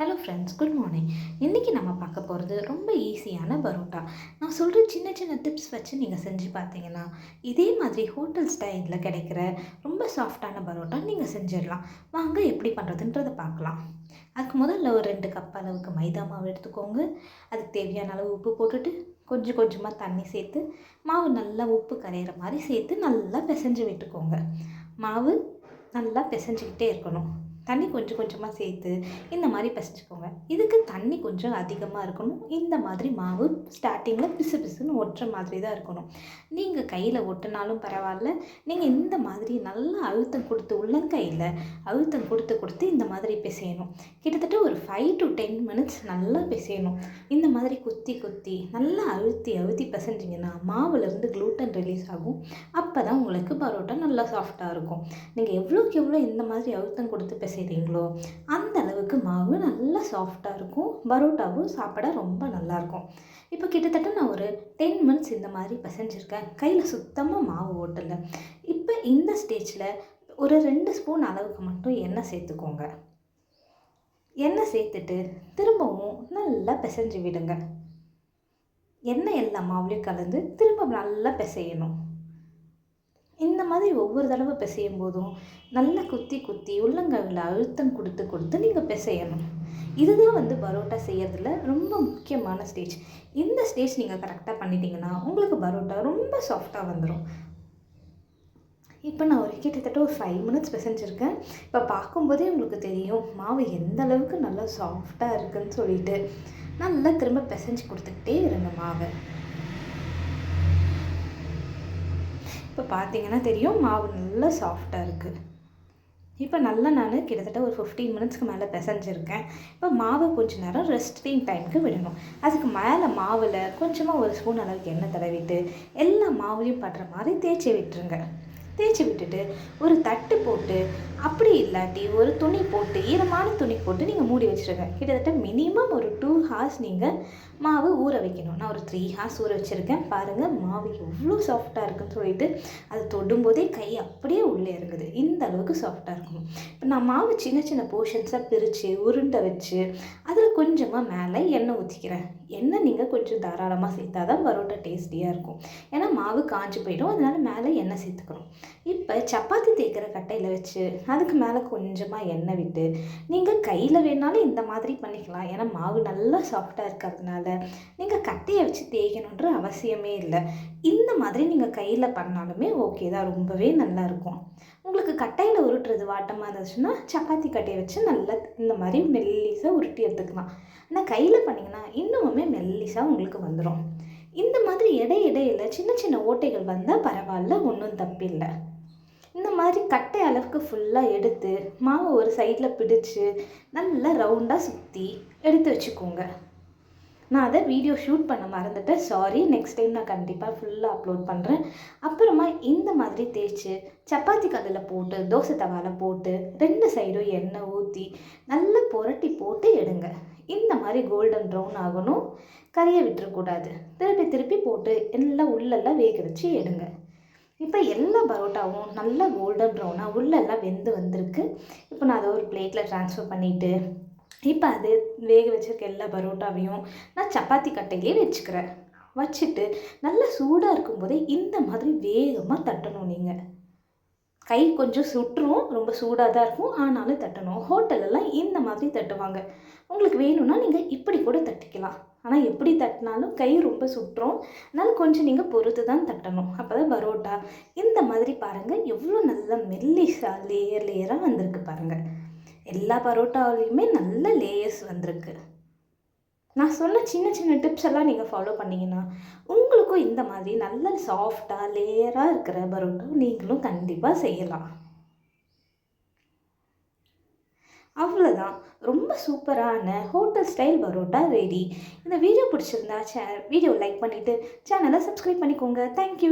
Hello friends good morning இன்றைக்கி நம்ம பார்க்க போகிறது ரொம்ப ஈஸியான பரோட்டா. நான் சொல்கிற சின்ன சின்ன டிப்ஸ் வச்சு நீங்கள் செஞ்சு பார்த்தீங்கன்னா இதே மாதிரி ஹோட்டல் ஸ்டைலில் கிடைக்கிற ரொம்ப சாஃப்டான பரோட்டா நீங்கள் செஞ்சிடலாம். வாங்க எப்படி பண்ணுறதுன்றதை பார்க்கலாம். அதுக்கு முதல்ல ஒரு ரெண்டு கப் அளவுக்கு மைதா மாவு எடுத்துக்கோங்க. அதுக்கு தேவையான அளவு உப்பு போட்டுட்டு கொஞ்சம் கொஞ்சமாக தண்ணி சேர்த்து மாவு நல்லா உப்பு கரையிற மாதிரி சேர்த்து நல்லா பிசைஞ்சு விட்டுக்கோங்க. மாவு நல்லா பிசைஞ்சிக்கிட்டே இருக்கணும். தண்ணி கொஞ்சம் கொஞ்சமாக சேர்த்து இந்த மாதிரி பிசைஞ்சுக்கோங்க இதுக்கு தண்ணி கொஞ்சம் அதிகமாக இருக்கணும். இந்த மாதிரி மாவு ஸ்டார்டிங்கில் பிசு பிசுன்னு ஒட்டுற மாதிரி தான் இருக்கணும். நீங்கள் கையில் ஒட்டினாலும் பரவாயில்ல. நீங்கள் இந்த மாதிரி நல்லா அழுத்தம் கொடுத்து உள்ளங்கையில் அழுத்தம் கொடுத்து கொடுத்து இந்த மாதிரி பிசையணும். கிட்டத்தட்ட ஒரு ஃபைவ் டு டென் மினிட்ஸ் நல்லா பிசையணும். இந்த மாதிரி குத்தி குத்தி நல்லா அழுத்தி அழுத்தி பிசைஞ்சிங்கன்னா மாவுலேருந்து க்ளூட்டன் ரிலீஸ் ஆகும். அப்போ தான் உங்களுக்கு பரோட்டா நல்லா சாஃப்டாக இருக்கும். நீங்கள் எவ்வளோக்கு எவ்வளோ இந்த மாதிரி அழுத்தம் கொடுத்து பிசைறீங்களோ அந்த அளவுக்கு மாவு நல்லா சாஃப்டாக இருக்கும். பரோட்டாவும் சாப்பிட ரொம்ப நல்லாயிருக்கும் இப்போ கிட்டத்தட்ட நான் ஒரு டென் மினிட்ஸ் இந்த மாதிரி பிசைஞ்சிருக்கேன். கையில் சுத்தமாக மாவு ஓட்டலை. இப்போ இந்த ஸ்டேஜில் ஒரு ரெண்டு ஸ்பூன் அளவுக்கு மட்டும் எண்ணெய் சேர்த்துக்கோங்க. எண்ணெய் சேர்த்துட்டு திரும்பவும் நல்லா பிசைஞ்சு விடுங்க. எண்ணெய் எல்லா மாவுலேயும் கலந்து திரும்ப நல்லா பிசையணும். இந்த மாதிரி ஒவ்வொரு தடவை பிசையும் போதும் நல்லா குத்தி குத்தி உள்ளங்கையில் அழுத்தம் கொடுத்து கொடுத்து நீங்கள் பிசையணும். இதுதான் வந்து பரோட்டா செய்யறதுல ரொம்ப முக்கியமான ஸ்டேஜ் இந்த ஸ்டேஜ் நீங்கள் கரெக்டாக பண்ணிட்டீங்கன்னா உங்களுக்கு பரோட்டா ரொம்ப சாஃப்டாக வந்துடும் இப்போ நான் ஒரு கிட்டத்தட்ட ஒரு ஃபைவ் மினிட்ஸ் பிசைஞ்சிருக்கேன். இப்போ பார்க்கும்போதே உங்களுக்கு தெரியும் மாவு எந்த அளவுக்கு நல்லா சாஃப்டாக இருக்குன்னு சொல்லிட்டு. நல்லா திரும்ப பிசைஞ்சு கொடுத்துக்கிட்டே இருங்க மாவை. இப்போ பார்த்தீங்கன்னா தெரியும் மாவு நல்லா சாஃப்டாக இருக்குது இப்போ நல்லா நான் கிட்டத்தட்ட ஒரு ஃபிஃப்டீன் மினிட்ஸ்க்கு மேலே பிசைஞ்சிருக்கேன். இப்போ மாவை கொஞ்சம் நேரம் ரெஸ்டிங் டைமுக்கு விடணும். அதுக்கு மேலே மாவில் கொஞ்சமாக ஒரு ஸ்பூன் அளவுக்கு எண்ணெய் தடவிட்டு எல்லா மாவுலையும் படுற மாதிரி தேய்ச்சி விட்டுருங்க. தேய்ச்சி விட்டுட்டு ஒரு தட்டு போட்டு அப்படி இல்லாட்டி ஒரு துணி போட்டு ஈரமான துணி போட்டு நீங்கள் மூடி வச்சுருங்க. கிட்டத்தட்ட மினிமம் ஒரு டூ ஹார்ஸ் நீங்கள் மாவு ஊற வைக்கணும். நான் ஒரு த்ரீ ஹார்ஸ் ஊற வச்சுருக்கேன். பாருங்கள் மாவு எவ்வளோ சாஃப்டாக இருக்குன்னு சொல்லிட்டு அது தொடும்போதே கை அப்படியே உள்ளே இருக்குது. இந்த அளவுக்கு சாஃப்டாக இருக்கணும் இப்போ நான் மாவு சின்ன சின்ன போர்ஷன்ஸாக பிரித்து உருண்டை வச்சு அதில் கொஞ்சமாக மேலே எண்ணெய் ஊற்றிக்கிறேன் எண்ணெய் நீங்கள் கொஞ்சம் தாராளமாக சேர்த்தா தான் பரோட்டா டேஸ்டியாக இருக்கும். ஏன்னா மாவு காஞ்சி போயிடும். அதனால் மேலே எண்ணெய் சேர்த்துக்கணும். இப்போ சப்பாத்தி தேய்க்கிற கட்டையில் வச்சு அதுக்கு மேலே கொஞ்சமாக எண்ணெய் விட்டு நீங்கள் கையில் வேணாலும் இந்த மாதிரி பண்ணிக்கலாம். ஏன்னா மாவு நல்லா சாஃப்டாக இருக்கிறதுனால நீங்கள் கட்டையை வச்சு தேய்க்கணுன்ற அவசியமே இல்லை. இந்த மாதிரி நீங்கள் கையில் பண்ணாலுமே ஓகே தான். ரொம்பவே நல்லாயிருக்கும் உங்களுக்கு கட்டையில் உருட்டுறது வாட்டமாக இருந்துச்சுன்னா சப்பாத்தி கட்டையை வச்சு நல்லா இந்த மாதிரி மெல்லிசாக உருட்டி எடுத்துக்கலாம். ஆனால் கையில் பண்ணிங்கன்னா இன்னுமுமே மெல்லிசாக உங்களுக்கு வந்துடும் இந்த மாதிரி இடை இடையில் சின்ன சின்ன ஓட்டைகள் வந்தால் பரவாயில்ல ஒன்றும் தப்பில்லை. இந்த மாதிரி கட்டை அளவுக்கு ஃபுல்லாக எடுத்து மாவை ஒரு சைடில் பிடிச்சு நல்லா ரவுண்டாக சுற்றி எடுத்து வச்சுக்கோங்க. நான் அதை வீடியோ ஷூட் பண்ண மறந்துட்டேன். சாரி நெக்ஸ்ட் டைம் நான் கண்டிப்பாக ஃபுல்லாக அப்லோட் பண்ணுறேன் அப்புறமா இந்த மாதிரி தேய்ச்சி சப்பாத்தி கல்லில் போட்டு தோசை தவாவில் போட்டு ரெண்டு சைடும் எண்ணெய் ஊற்றி நல்லா புரட்டி போட்டு எடுங்க. இந்த மாதிரி கோல்டன் ப்ரௌன் ஆகணும். கறியை விட்டுறக்கூடாது. திருப்பி திருப்பி போட்டு எல்லாம் உள்ளெல்லாம் வேக வச்சு எடுங்க. இப்போ எல்லா பரோட்டாவும் நல்லா கோல்டன் ப்ரௌனாக உள்ளெல்லாம் வெந்து வந்திருக்கு. இப்போ நான் அதை ஒரு பிளேட்டில் ட்ரான்ஸ்ஃபர் பண்ணிவிட்டு இப்போ அது வேக வச்சுருக்க எல்லா பரோட்டாவையும் நான் சப்பாத்தி கட்டையிலே வச்சுக்கிறேன். வச்சுட்டு நல்லா சூடாக இருக்கும்போதே இந்த மாதிரி வேகமாக தட்டணும் நீங்கள் கை கொஞ்சம் சுட்டுரும் ரொம்ப சூடாக தான் இருக்கும் ஆனாலும் தட்டணும். ஹோட்டலெல்லாம் இந்த மாதிரி தட்டுவாங்க. உங்களுக்கு வேணும்னா நீங்கள் இப்படி கூட தட்டிக்கலாம். ஆனால் எப்படி தட்டினாலும் கை ரொம்ப சுட்டுறோம் அதனால் கொஞ்சம் நீங்கள் பொறுத்து தான் தட்டணும். அப்போ தான் பரோட்டா. இந்த மாதிரி பாருங்கள் எவ்வளோ நல்ல மெல்லிஷாக லேயர் லேயராக வந்திருக்கு பாருங்கள் எல்லா பரோட்டாவிலையுமே நல்ல லேயர்ஸ் வந்திருக்கு. நான் சொன்ன சின்ன சின்ன டிப்ஸ் எல்லாம் நீங்கள் ஃபாலோ பண்ணிங்கன்னா உங்களுக்கும் இந்த மாதிரி நல்ல சாஃப்டாக லேயராக இருக்கிற பரோட்டா நீங்களும் கண்டிப்பாக செய்யலாம். அவ்வளோதான் ரொம்ப சூப்பரான ஹோட்டல் ஸ்டைல் பரோட்டா ரெடி இந்த வீடியோ பிடிச்சிருந்தா சே வீடியோ லைக் பண்ணிவிட்டு சேனலை சப்ஸ்கிரைப் பண்ணிக்கோங்க. தேங்க்யூ